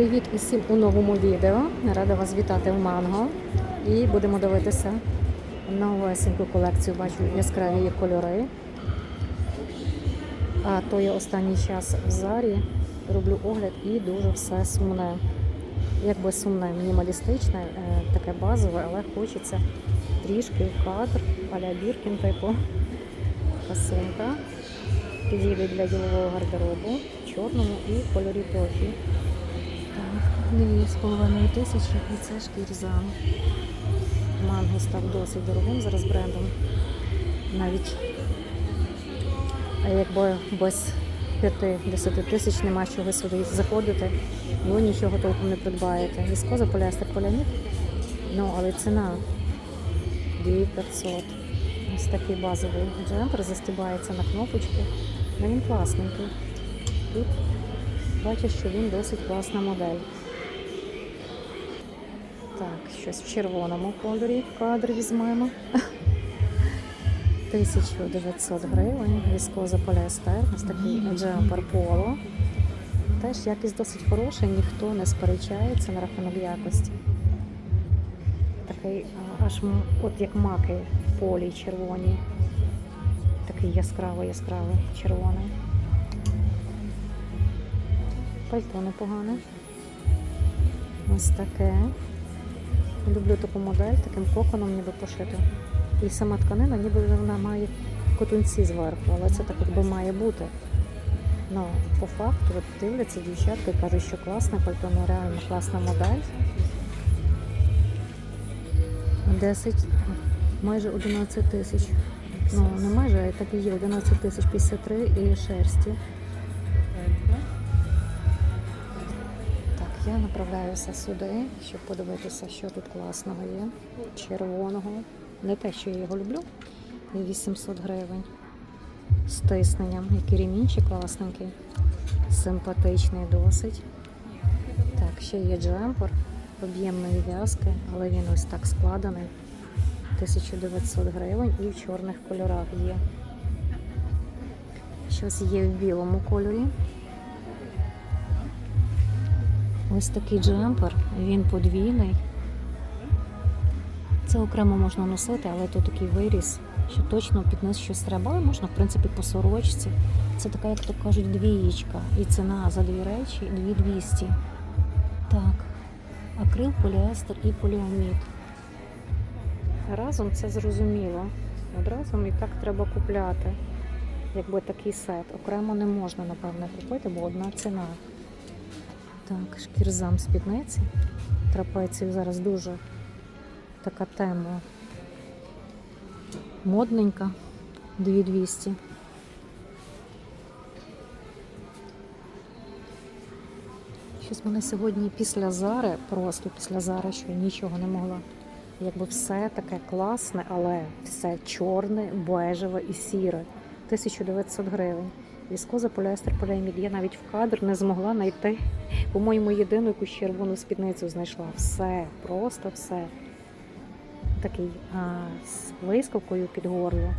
Привіт усім у новому відео. Рада вас вітати в Манго. І будемо дивитися новесеньку колекцію, бачу яскраві її кольори. А то я останній час в зарі роблю огляд і дуже все сумне. Якби сумне, мінімалістичне, е, таке базове, але хочеться трішки кадр, аля біркін типу пасинка. Підійде для ділового гардеробу чорному і кольорі тофі. 2,5 тисячі і це шкірзам. Манго став досить дорогим зараз брендом. Навіть якби без 5-10 тисяч нема чого сюди заходити, ви нічого толком не придбаєте. Віскоза, поліестер, полянік, ну але ціна 2500. Ось такий базовий джемпер застібається на кнопочки. Ну, він класненький. Тут бачиш, що він досить класна модель. Так, щось в червоному кольорі кадр візьмемо. 1900 гривень, віскоза поліестер, ось такий джемпер поло. Теж якість досить хороша, ніхто не сперечається на рахунок якості. Такий аж от як маки в полі червоні. Такий яскравий, яскравий червоний. Пальто непогане. Ось таке. Люблю таку модель, таким коконом ніби пошито. І сама тканина, ніби вона має котунці зверху, але це так якби має бути. Ну, по факту, от дивляться дівчатки, і кажуть, що класне пальто, ну реально класна модель. 10, майже 11 тисяч. Ну, не майже, а так і є 11 тисяч 53 і шерсті. Направляюся сюди, щоб подивитися, що тут класного є. Червоного. Не те, що я його люблю. 800 гривень. З тисненням. Який ремінчик класненький. Симпатичний досить. Так, ще є джемпер об'ємної в'язки, але він ось так складений. 1900 гривень і в чорних кольорах є. Щось є в білому кольорі. Ось такий джемпер, він подвійний. Це окремо можна носити, але тут такий виріс, що точно під низ щось треба, але можна, в принципі, по сорочці. Це така, як то кажуть, двієчка. І ціна за дві речі 2200. Так, акрил, поліестер і поліамід. Разом це зрозуміло. От разом і так треба купляти. Якби такий сет. Окремо не можна, напевне, купити, бо одна ціна. Так, шкірзам спідниці. Трапецію зараз дуже така тема модненька. 2200. Щось мене сьогодні після зари, просто після зари, що я нічого не могла. Якби все таке класне, але все чорне, бежеве і сіре. 1900 гривень. Віскоза, поліестер, поліамід. Я навіть в кадр не змогла знайти, по-моєму, єдину якусь червону спідницю знайшла. Все, просто все. Такий а, з блискавкою під горло.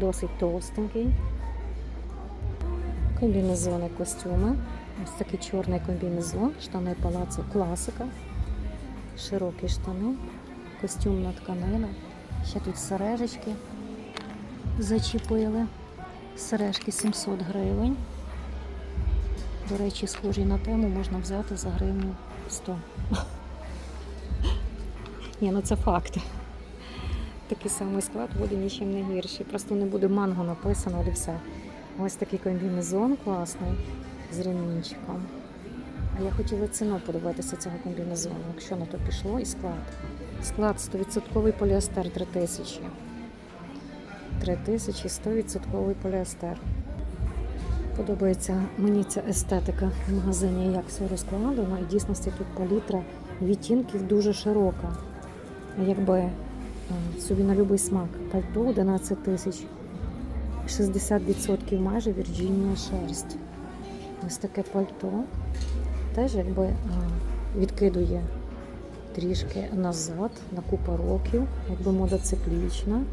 Досить товстенький. Комбінезони, костюми. Ось такий чорний комбінезон, штани палацу класика, широкі штани, костюмна тканина. Ще тут сережечки зачепили. Сережки 700 гривень. До речі, схожі на тему можна взяти за гривню 100. Ні, ну це факт. Такий самий склад буде нічим не гірший. Просто не буде манго написано, але все. Ось такий комбінезон класний з ремінчиком. А я хотіла ціну подивитися цього комбінезону, якщо на то пішло, і склад. Склад 100% поліестер 3000. 3000 100% поліестер. Подобається мені ця естетика в магазині, як все розкладено. І дійсності тут палітра відтінків дуже широка. Якби е, собі на будь-який смак. Пальто 11 тисяч. 60% майже Вірджинія шерсть. Ось таке пальто. Теж якби е, відкидує трішки назад на купу років, якби мода циклічна.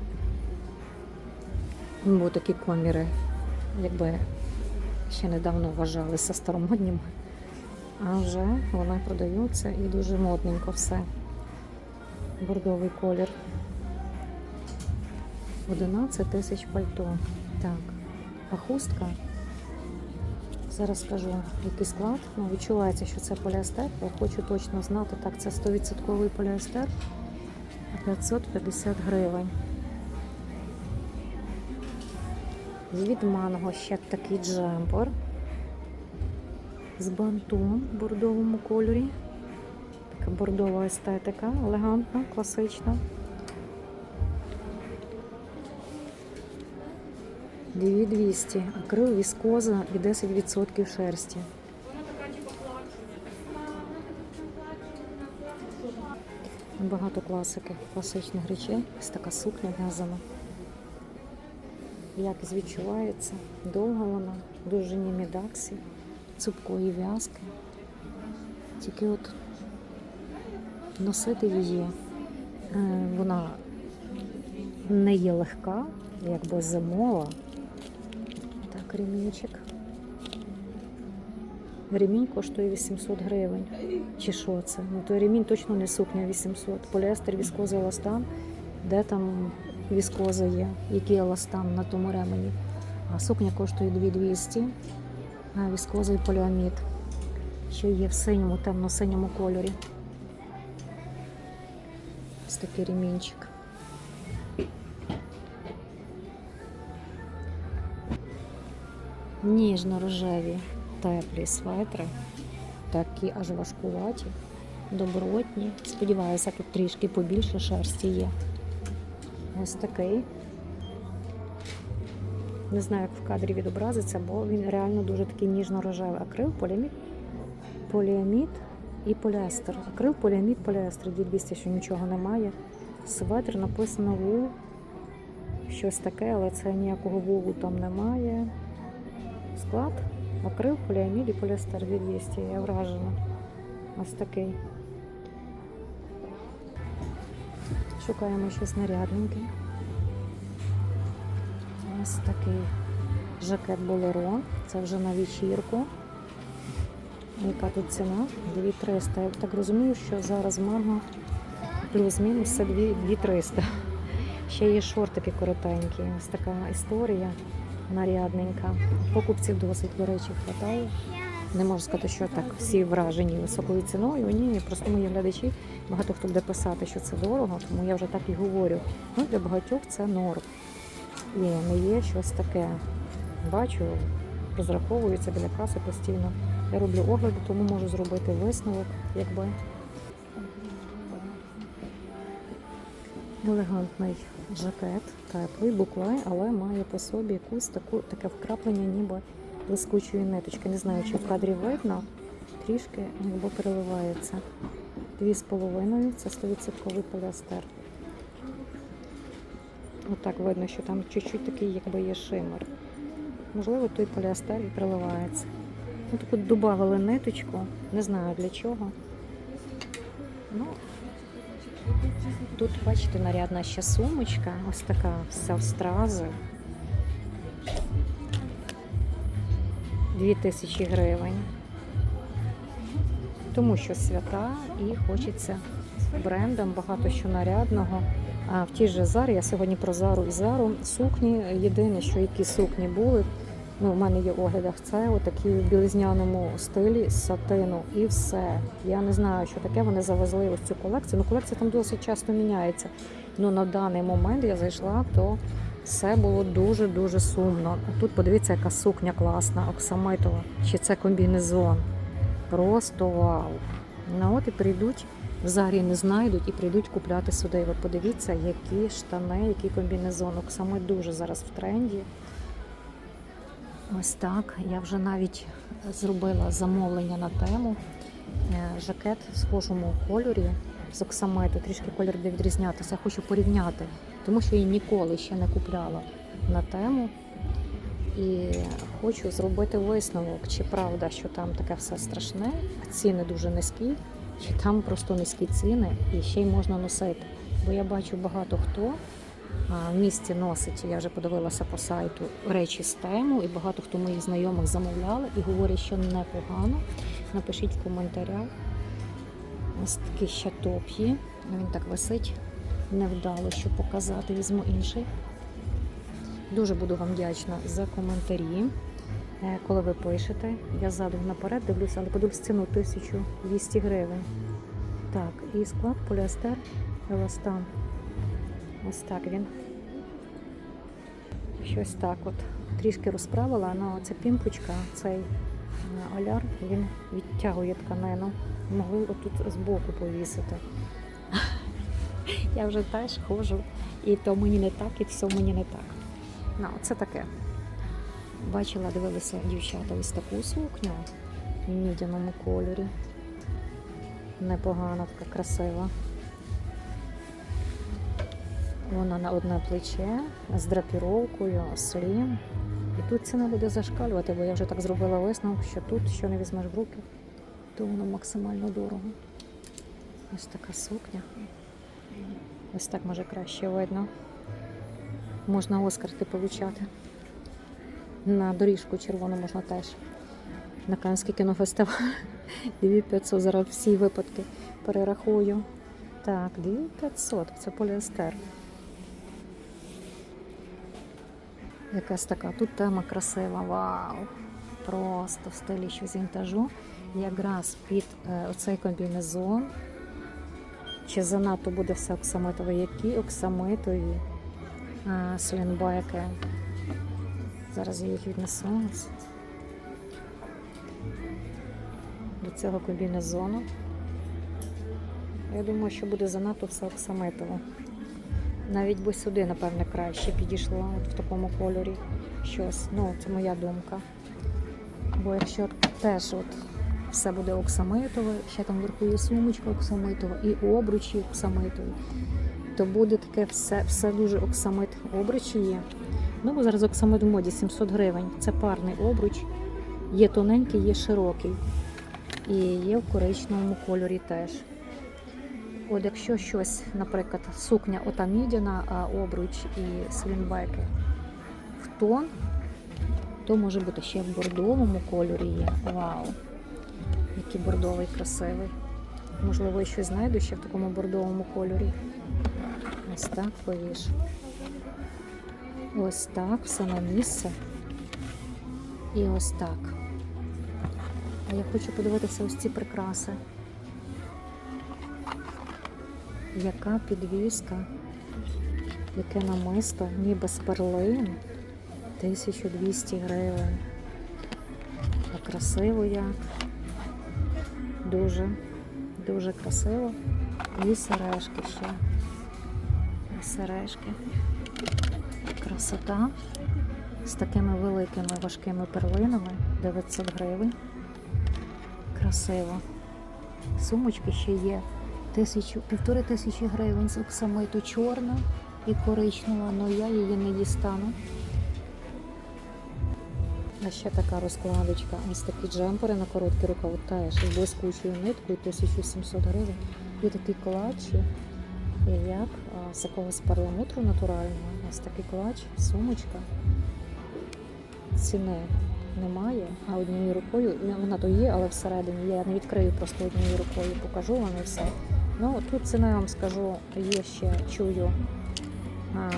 Бо такі коміри, якби ще недавно вважалися старомодніми. А вже вони продаються і дуже модненько все. Бордовий колір. 11 тисяч пальто. Так. А хустка. Зараз скажу, який склад. Ну, відчувається, що це поліестер. Я хочу точно знати. Так, це 100% поліестер. 550 гривень. Від манго ще такий джемпер з бантом в бордовому кольорі. Така бордова естетика, елегантна, класична. Дві 200, акрил, віскоза і 10% шерсті. Багато класики, класичних речей. Ось така сукня в'язана. Якість відчувається, довга вона, дуже німі даксі, цупкої в'язки. Тільки от носити її, е, вона не є легка, якби зимова. Так, ремінчик. Ремінь коштує 800 гривень. Чи що це? Ну то ремінь точно не сукня 800. Поліестер, віскоза, еластан. Де там віскоза є? Який еластан на тому ремені? А сукня коштує 2200. А віскоза і поліамід. Що є в синьому, темно-синьому кольорі. Ось такий ремінчик. Ніжно-рожеві теплі светри, такі аж важкуваті, добротні. Сподіваюся, тут трішки побільше шерсті є. Ось такий. Не знаю, як в кадрі відобразиться, бо він реально дуже такий ніжно-рожевий. Акрил, поліамід, поліамід і поліестер. Акрил, поліамід, поліестер. 200, що нічого немає. Светр написано вул. Щось таке, але це ніякого вулу там немає. Склад акрил, поліамід і поліестер 200. Я вражена. Ось такий. Шукаємо щось нарядненьке. Ось такий жакет болеро. Це вже на вечірку. Яка тут ціна? 2300. Я так розумію, що зараз манго плюс-мінус це 2300. Ще є шортики коротенькі. Ось така історія нарядненька. Покупців досить, до речі, хватає. Не можу сказати, що так всі вражені високою ціною. Ні, просто мої глядачі, багато хто буде писати, що це дорого, тому я вже так і говорю. Ну, для багатьох це норм. І не є щось таке. Бачу, розраховуються біля каси постійно. Я роблю огляди, тому можу зробити висновок, якби. Елегантний жакет, теплий, буклай, але має по собі якусь таку таке вкраплення, ніби блискучої ниточки. Не знаю, чи в кадрі видно, трішки якби переливається. Дві з половиною це 100% поліестер. Отак видно, що там чуть-чуть такий, якби є шимер. Можливо, той поліестер і приливається. Ну, таку додавали ниточку, не знаю для чого. Ну, Тут, бачите, нарядна ще сумочка, ось така вся в стрази. 2000 гривень. Тому що свята і хочеться брендам багато що нарядного. А в тій же Зарі, я сьогодні про Зару і Зару, сукні, єдине, що які сукні були, ну, в мене є в оглядах, це отакі в білизняному стилі сатину і все. Я не знаю, що таке. Вони завезли ось цю колекцію. Ну, колекція там досить часто міняється. Ну на даний момент я зайшла, то все було дуже-дуже сумно. Тут подивіться, яка сукня класна, оксамитова. Чи це комбінезон. Просто вау. Ну от і прийдуть, в зарі не знайдуть і прийдуть купляти сюди. Ви подивіться, які штани, який комбінезон. Оксамит дуже зараз в тренді. Ось так. Я вже навіть зробила замовлення на тему. Е, Жакет в схожому кольорі з оксамиту, трішки колір буде відрізнятися. Хочу порівняти, тому що її ніколи ще не купляла на тему. І хочу зробити висновок, чи правда, що там таке все страшне, а ціни дуже низькі, чи там просто низькі ціни і ще й можна носити. Бо я бачу багато хто в місті носить, я вже подивилася по сайту речі з тему, і багато хто моїх знайомих замовляли і говорять, що непогано. Напишіть в коментарях. Ось такий ще топ є. Він так висить. Невдало, щоб показати, візьму інший. Дуже буду вам вдячна за коментарі. Е, Коли ви пишете, я ззаду наперед дивлюся, але подивлюсь ціну 1200 гривень. Так, і склад поліестер еластан. Ось так він. Щось так от. Трішки розправила, але ця пімпочка, цей е, оляр, він відтягує тканину. Могли отут збоку повісити. Я вже теж ходжу, і то мені не так, і все мені не так. Ну, це таке. Бачила, дивилися дівчата ось таку сукню в мідяному кольорі. Непогана, така красива. Вона на одне плече з драпіровкою, слім. І тут ціна буде зашкалювати, бо я вже так зробила висновок, що тут, що не візьмеш в руки, то воно максимально дорого. Ось така сукня. Ось так може краще видно. Можна оскарти получати. На доріжку червону можна теж. На Канський кінофестиваль. 2500 зараз всі випадки перерахую. Так, 2500, це поліестер. Якась така. Тут тема красива. Вау! Просто в стилі щось вінтажу. Якраз під е, оцей комбінезон. Чи занадто буде все оксамитове? Які оксамитові слінбеки? Зараз я їх віднесу. До цього комбінезону. Я думаю, що буде занадто все оксамитово. Навіть би сюди, напевне, краще підійшло от в такому кольорі щось. Ну, це моя думка. Бо якщо теж от все буде оксамитове, ще там вверху є сумочка оксамитова і обручі оксамитові, то буде таке все, все дуже оксамит. Обручі є. Ну, бо зараз оксамит в моді 700 гривень. Це парний обруч. Є тоненький, є широкий. І є в коричневому кольорі теж. От якщо щось, наприклад, сукня ота а обруч і слінбеки в тон, то може бути ще в бордовому кольорі є. Вау! Який бордовий красивий. Можливо, я щось знайду ще в такому бордовому кольорі. Ось так повіш. Ось так, все на місце. І ось так. А я хочу подивитися ось ці прикраси. Яка підвіска, яке намисто, ніби з перлин. 1200 гривень. А красиво як. Дуже, дуже красиво. І сережки ще. І сережки. Красота з такими великими важкими перлинами 900 гривень. Красиво. Сумочки ще є тисячу, півтори тисячі гривень з оксамиту чорна і коричнева, але я її не дістану. А ще така розкладочка. Ось такі джемпери на короткий рукав теж з блискучою ниткою 1700 гривень. Є такі клатчі. Як з якогось перламутру натурального. Ось такий клатч, сумочка. Ціни немає, а однією рукою, ну, вона то є, але всередині я не відкрию просто однією рукою, покажу вам і все. Ну, тут ціна, я вам скажу, є ще, чую, а,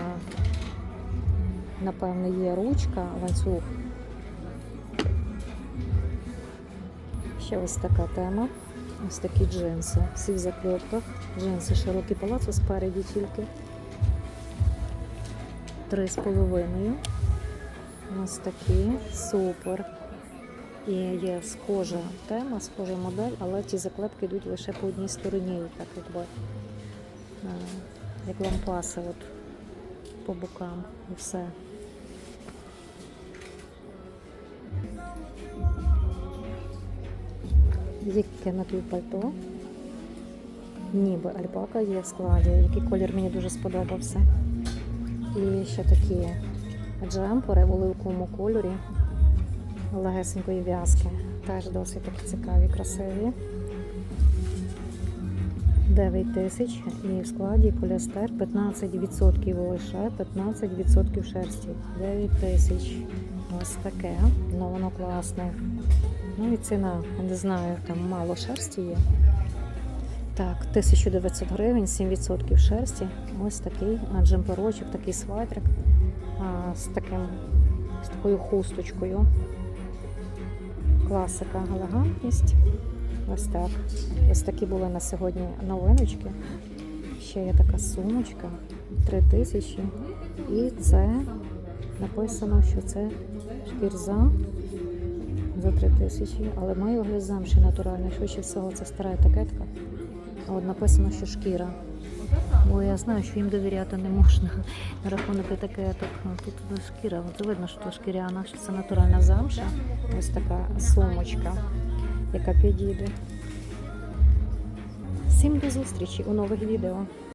напевне, є ручка, ланцюг. Ще ось така тема. Ось такі джинси. Всі в закльопках. Джинси широкий палац спереді тільки. Три з половиною. Ось такі. Супер. І є схожа тема, схожа модель, але ті заклепки йдуть лише по одній стороні, так якби е, як лампаси от, по бокам і все. Яке пальто? Ніби альпака є в складі, який колір мені дуже сподобався. І ще такі джемпери в оливковому кольорі легесенької в'язки. Теж досить такі цікаві, красиві. 9 тисяч і в складі поліестер 15% лише 15% шерсті. 9 тисяч. Ось таке. Ну воно класне. Ну і ціна, не знаю, там мало шерсті є. Так, 1900 гривень, 7% шерсті. Ось такий джемперочок, такий свайтрик а, з таким з такою хусточкою. Класика, елегантність. Ось так. Ось такі були на сьогодні новиночки. Ще є така сумочка 3000. І це написано, що це шкірза за 3000. Але має вигляд замші натуральний. Швидше всього, це стара етикетка. А от написано, що шкіра. Бо я знаю, що їм довіряти не можна. На рахунок етикеток. Ну, Тут шкіра. От видно, що шкіряна, що це натуральна замша. Ось така сумочка, яка підійде. Всім до зустрічі у нових відео.